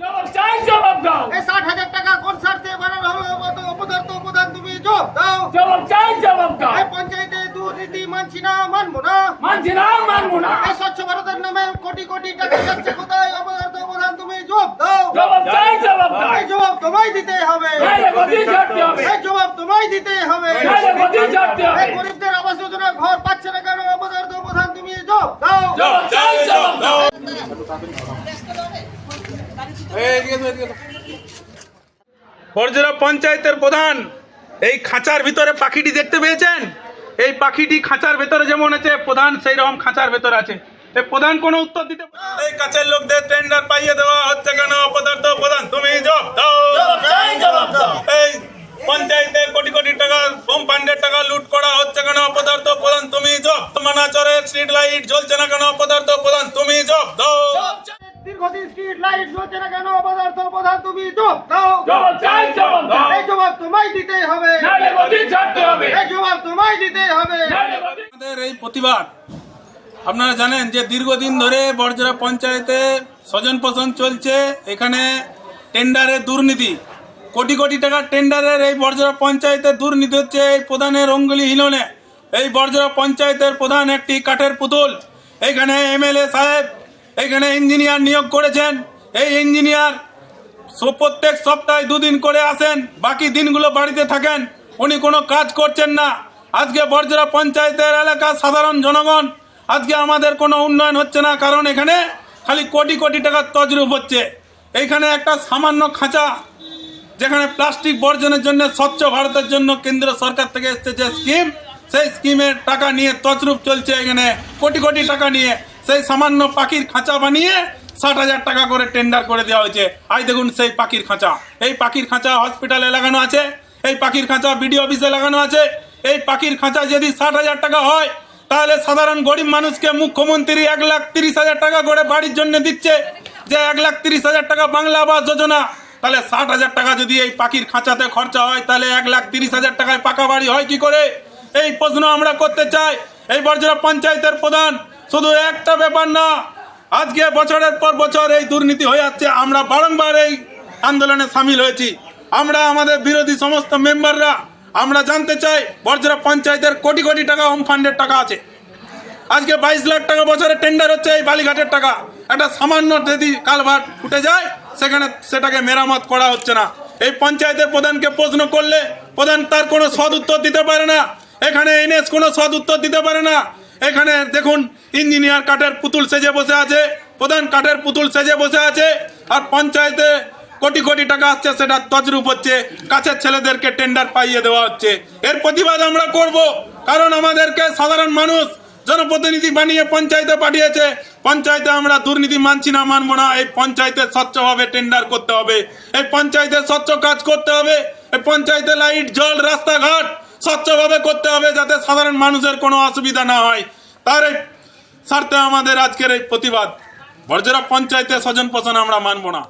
জবাব চাই জবাব দাও। এই ষাট হাজার টাকা কোন স্বার্থে বানানো হলো অপদার্থ প্রধান তুমি জবাব দাও। জবাব চাই জবাব দাও। এই পঞ্চায়েতে দুর্নীতি মানছি না মানবো না। মানছি না মানবো না। এই স্বচ্ছ ভারতের নামে কোটি কোটি টাকা যাচ্ছে কোথায়? অপদার্থ প্রধান তুমি জবাব দাও। জবাব চাই জবাব দাও। এই জবাব তোমায় দিতে হবে। এই জবাব তোমায় দিতে ছাড়তে হবে। বর্জরা পঞ্চায়েতের প্রধান এই খাঁচার ভিতরে পাখিটি দেখতে পেয়েছেন? এই পাখিটি খাঁচার ভেতরে যেমন আছে প্রধান সেই রকম খাঁচার ভেতরে আছে। প্রধান কোনো উত্তর দিতে এই কাছের লোকদের টেন্ডার পাইয়ে দেওয়া হচ্ছে কেন? অপদার্থ প্রধান তুমি জবাব দাও। জবাব চাই জবাব দাও। এই পঞ্চায়েতে কোটি কোটি টাকা হোম ফান্ডের টাকা লুট করা হচ্ছে কেন? অপদার্থ প্রধান তুমি জব মানাচরে স্ট্রিট লাইট জ্বলছে না কেন? অপদার্থ প্রধান তুমি জব দাও। স্ট্রিট লাইট জ্বলছে না কেন অপদার্থ প্রধান তুমি জবাব দাও। জবাব চাই জবাব দাও এই জবাব তোমায় দিতে হবে। নাইলে গদি ছাড়তে হবে। এই জবাব তোমায় দিতে হবে। আমাদের এই প্রতিবাদ আপনারা জানেন যে দীর্ঘদিন ধরে বর্জরা পঞ্চায়েতে স্বজন পোষণ চলছে। এখানে টেন্ডারে দুর্নীতি। কোটি কোটি টাকার টেন্ডারের এই বর্জরা পঞ্চায়েতে দুর্নীতি হচ্ছে এই প্রধানের অঙ্গুলি হিলনে। এই বর্জরা পঞ্চায়েতের প্রধান একটি কাঠের পুতুল। এখানে এমএলএ সাহেব এখানে ইঞ্জিনিয়ার নিয়োগ করেছেন। এই ইঞ্জিনিয়ার প্রত্যেক সপ্তাহে দুদিন করে আসেন, বাকি দিনগুলো বাড়িতে থাকেন। উনি কোনো কাজ করছেন না। আজকে বর্জরা পঞ্চায়েতের এলাকার সাধারণ জনগণ, আজকে আমাদের কোনো উন্নয়ন হচ্ছে না, কারণ এখানে খালি কোটি কোটি টাকার তজরুপ হচ্ছে। এইখানে একটা সামান্য খাঁচা, যেখানে প্লাস্টিক বর্জনের জন্য স্বচ্ছ ভারতের জন্য কেন্দ্র সরকার থেকে এসছে যে স্কিম, সেই স্কিমের টাকা নিয়ে তছরূপ চলছে এখানে, কোটি কোটি টাকা নিয়ে। সেই সামান্য পাখির খাঁচা বানিয়ে ষাট হাজার টাকা করে টেন্ডার করে দেওয়া হয়েছে। আই দেখুন সেই পাখির খাঁচা। এই পাখির খাঁচা হসপিটালে লাগানো আছে, এই পাখির খাঁচা বিডিও অফিসে লাগানো আছে, এই পাখির খাঁচা যদি ষাট হাজার টাকা হয়, তাহলে সাধারণ গরিব মানুষকে মুখ্যমন্ত্রী এক লাখ তিরিশ হাজার টাকা করে বাড়ির জন্য দিচ্ছে। যে এক লাখ তিরিশ হাজার টাকা বাংলা আবাস যোজনা, তাহলে ষাট হাজার টাকা যদি এই পাখির খাঁচাতে খরচা হয়, তাহলে এক লাখ তিরিশ হাজার টাকায় পাকা বাড়ি হয় কি করে? এই প্রশ্ন আমরা করতে চাই। এই বর্জরা পঞ্চায়েতের প্রধান শুধু একটা ব্যাপার না, আজকে বছরের পর বছর এই দুর্নীতি হয়ে যাচ্ছে, আমরা বারংবার এই আন্দোলনে সামিল হয়েছি। আমরা আমাদের বিরোধী সমস্ত মেম্বাররা, আমরা জানতে চাই, বর্জরা পঞ্চায়েতের কোটি কোটি টাকা হোম ফান্ডের টাকা আছে। আজকে বাইশ লাখ টাকা বছরে টেন্ডার হচ্ছে এই বালিঘাটের টাকা। একটা সামান্য যদি কালভার্ট ফুটে যায়, সেখানে সেটাকে মেরামত করা হচ্ছে না। এই পঞ্চায়েতের প্রধানকে প্রশ্ন করলে, প্রধান তার কোনো সদ উত্তর দিতে পারে না। এখানে এনএস কোনো সদ উত্তর দিতে পারে না। এখানে দেখুন ইঞ্জিনিয়ার কাঠের পুতুল সেজে বসে আছে, প্রধান কাঠের পুতুল সেজে বসে আছে, আর পঞ্চায়েতে কোটি কোটি টাকা আসছে, সেটা তজরুপ হচ্ছে, কাছের ছেলেদেরকে টেন্ডার পাইয়ে দেওয়া হচ্ছে। এর প্রতিবাদ আমরা করব, কারণ আমাদেরকে সাধারণ মানুষ, জনপ্রতিনিধি বানিয়ে পঞ্চায়েতে পাঠিয়েছে। পঞ্চায়েতে আমরা দুর্নীতি মানছি না, মানবো না, এই পঞ্চায়েতে স্বচ্ছভাবে টেন্ডার করতে হবে। এই পঞ্চায়েতে স্বচ্ছ কাজ করতে হবে, এই পঞ্চায়েতে লাইট, জল, রাস্তাঘাট স্বচ্ছভাবে করতে হবে যাতে সাধারণ মানুষের কোনো অসুবিধা না হয়। তার এই স্বার্থে আমাদের আজকের এই প্রতিবাদ। বর্জরা পঞ্চায়েতে স্বজন পোষণ আমরা মানব না।